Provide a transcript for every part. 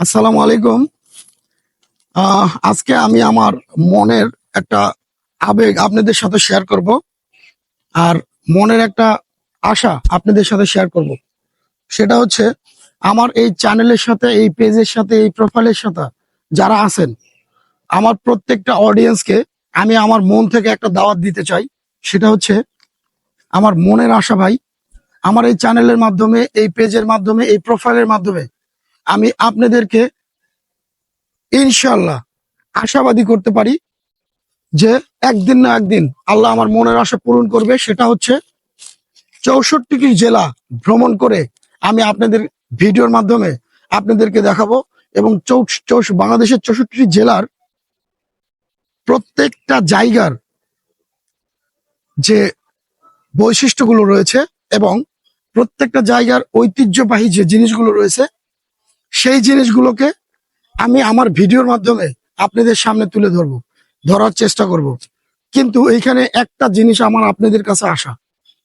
আসসালামু আলাইকুম। আজকে আমি আমার মনের একটা আবেগ আপনাদের সাথে শেয়ার করব আর মনের একটা আশা আপনাদের সাথে শেয়ার করব। সেটা হচ্ছে আমার এই চ্যানেলের সাথে, এই পেজের সাথে, এই প্রোফাইলের সাথে যারা আছেন, আমার প্রত্যেকটা অডিয়েন্সকে আমি আমার মন থেকে একটা দাওয়াত দিতে চাই। সেটা হচ্ছে আমার মনের আশা ভাই, আমার এই চ্যানেলের মাধ্যমে, এই পেজের মাধ্যমে, এই প্রোফাইলের মাধ্যমে আমি আপনাদেরকে ইনশাল্লাহ আশাবাদী করতে পারি যে একদিন না একদিন আল্লাহ আমার মনের আশা পূরণ করবে, সেটা হচ্ছে চৌষট্টিটি জেলা ভ্রমণ করে আমি আপনাদের ভিডিওর মাধ্যমে আপনাদেরকে দেখাবো এবং বাংলাদেশের চৌষট্টি জেলার প্রত্যেকটা জায়গার যে বৈশিষ্ট্যগুলো রয়েছে এবং প্রত্যেকটা জায়গার ঐতিহ্যবাহী যে জিনিসগুলো রয়েছে সেই জিনিসগুলোকে আমি আমার ভিডিওর মাধ্যমে আপনাদের সামনে তুলে ধরবো, ধরার চেষ্টা করব। কিন্তু এইখানে একটা জিনিস আমার আপনাদের কাছে আসা,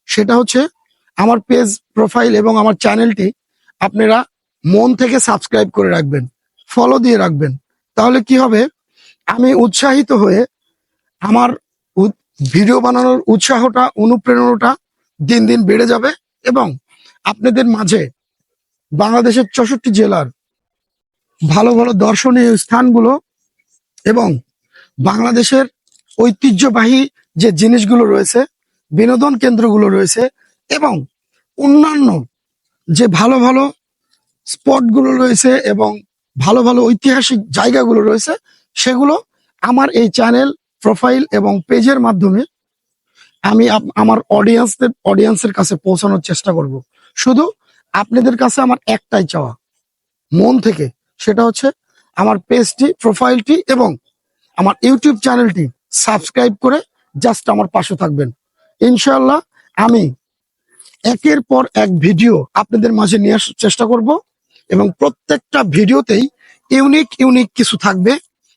সেটা হচ্ছে আমার পেজ প্রোফাইল এবং আমার চ্যানেলটি আপনারা মন থেকে সাবস্ক্রাইব করে রাখবেন, ফলো দিয়ে রাখবেন। তাহলে কি হবে? আমি উৎসাহিত হয়ে আমার ভিডিও বানানোর উৎসাহটা, অনুপ্রেরণাটা দিন দিন বেড়ে যাবে এবং আপনাদের মাঝে বাংলাদেশের চৌষট্টি জেলার ভালো ভালো দর্শনীয় স্থানগুলো এবং বাংলাদেশের ঐতিহ্যবাহী যে জিনিসগুলো রয়েছে, বিনোদন কেন্দ্রগুলো রয়েছে এবং অন্যান্য যে ভালো ভালো স্পটগুলো রয়েছে এবং ভালো ভালো ঐতিহাসিক জায়গাগুলো রয়েছে, সেগুলো আমার এই চ্যানেল, প্রোফাইল এবং পেজের মাধ্যমে আমি আমার অডিয়েন্সদের, অডিয়েন্সের কাছে পৌঁছানোর চেষ্টা করব। শুধু আপনাদের কাছে আমার একটাই চাওয়া। মন থেকে। সেটা হচ্ছে আমার পেজটি, প্রোফাইলটি এবং আমার ইউটিউব চ্যানেলটি সাবস্ক্রাইব করে জাস্ট আমার পাশে থাকবেন। ইনশাল্লাহ আমি একের পর এক ভিডিও আপনাদের মাঝে নিয়ে আসার চেষ্টা করব এবং প্রত্যেকটা ভিডিওতেই ইউনিক ইউনিক কিছু থাকবে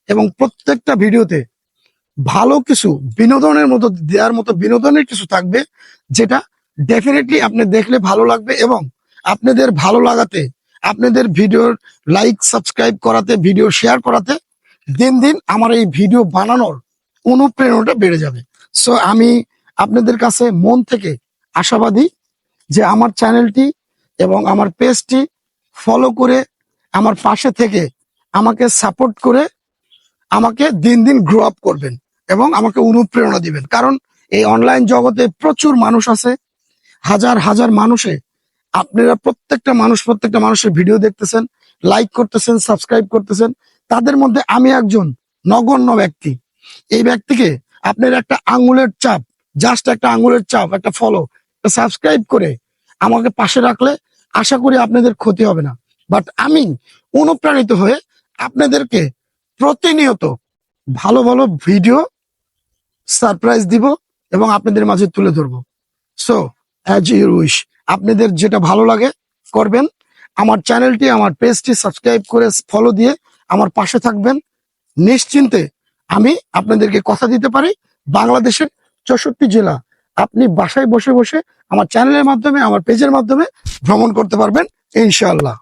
এবং প্রত্যেকটা ভিডিওতে ভালো কিছু বিনোদনের মতো, দেওয়ার মতো বিনোদনের কিছু থাকবে যেটা ডেফিনেটলি আপনি দেখলে ভালো লাগবে এবং আপনাদের ভালো লাগাতে, আপনাদের ভিডিওর লাইক সাবস্ক্রাইব করাতে ভিডিও শেয়ার করাতে দিন দিন আমার এই ভিডিও বানানোর অনুপ্রেরণাটা বেড়ে যাবে। সো আমি আপনাদের কাছে মন থেকে আশাবাদী যে আমার চ্যানেলটি এবং আমার পেজটি ফলো করে আমার পাশে থেকে আমাকে সাপোর্ট করে আমাকে দিন দিন গ্রো আপ করবেন এবং আমাকে অনুপ্রেরণা দিবেন। কারণ এই অনলাইন জগতে প্রচুর মানুষ আছে, হাজার হাজার মানুষে আপনারা প্রত্যেকটা মানুষ, প্রত্যেকটা মানুষের ভিডিও দেখতেছেন লাইক করতেছেন সাবস্ক্রাইব করতেছেন। তাদের মধ্যে আমি একজন নগণ্য ব্যক্তি। এই ব্যক্তিকে আপনার একটা আঙ্গুলের চাপ জাস্ট একটা আঙ্গুলের চাপ, একটা ফলো সাবস্ক্রাইব করে আমাকে পাশে রাখলে আশা করি আপনাদের ক্ষতি হবে না। বাট আমি অনুপ্রাণিত হয়ে আপনাদেরকে প্রতিনিয়ত ভালো ভালো ভিডিও সারপ্রাইজ দিব এবং আপনাদের মাঝে তুলে ধরবো। সো অ্যাজ ইউর উইশ আপনাদের যেটা ভালো লাগে করবেন। আমার চ্যানেলটি, আমার পেজটি সাবস্ক্রাইব করে ফলো দিয়ে আমার পাশে থাকবেন। নিশ্চিন্তে আমি আপনাদেরকে কথা দিতে পারি বাংলাদেশের চৌষট্টি জেলা। আপনি বাসায় বসে বসে আমার চ্যানেলের মাধ্যমে, আমার পেজের মাধ্যমে ভ্রমণ করতে পারবেন, ইনশাআল্লাহ।